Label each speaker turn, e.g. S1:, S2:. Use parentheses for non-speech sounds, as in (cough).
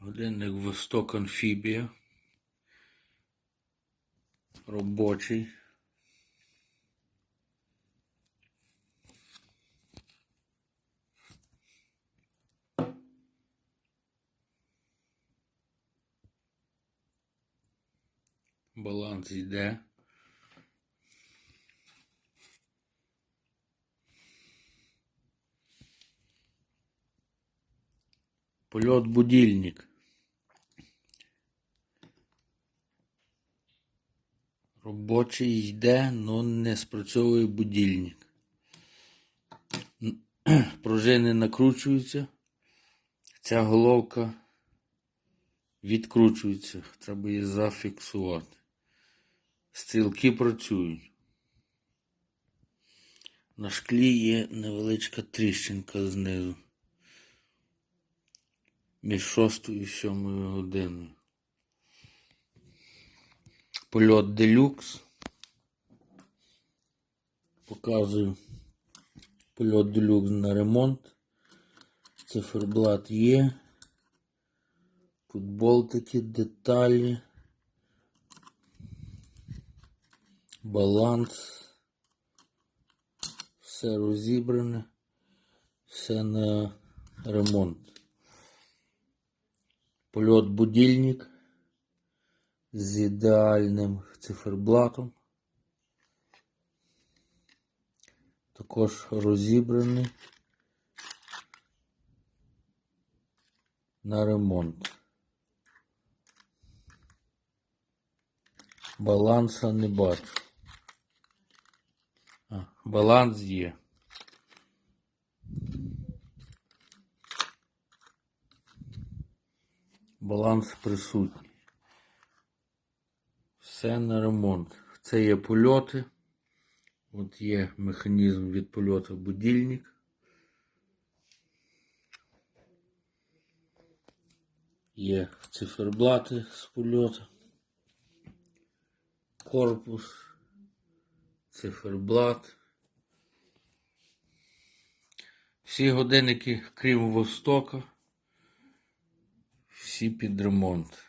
S1: Годинник Восток Амфібія. Робочий. Баланс йде. Польот будильник. Робочий йде, но не спрацьовує будильник. (clears throat) Пружини накручуються. Ця головка відкручується. Треба її зафіксувати. Стрілки працюють. На шклі є невеличка тріщинка знизу. Між шостою і сьомою годиною. Польот делюкс. Показую польот делюкс на ремонт. Циферблат є. Тут болтики, деталі. Баланс. Все розібране. Все на ремонт. Польот будильник з ідеальним циферблатом. Також розібраний на ремонт. Баланса не бачу. А, баланс є. Баланс присутній. Все на ремонт. Це є польоти. От є механізм від польоту будильник. Є циферблати з польоту. Корпус. Циферблат. Всі годинники, крім Востока, всі під ремонт.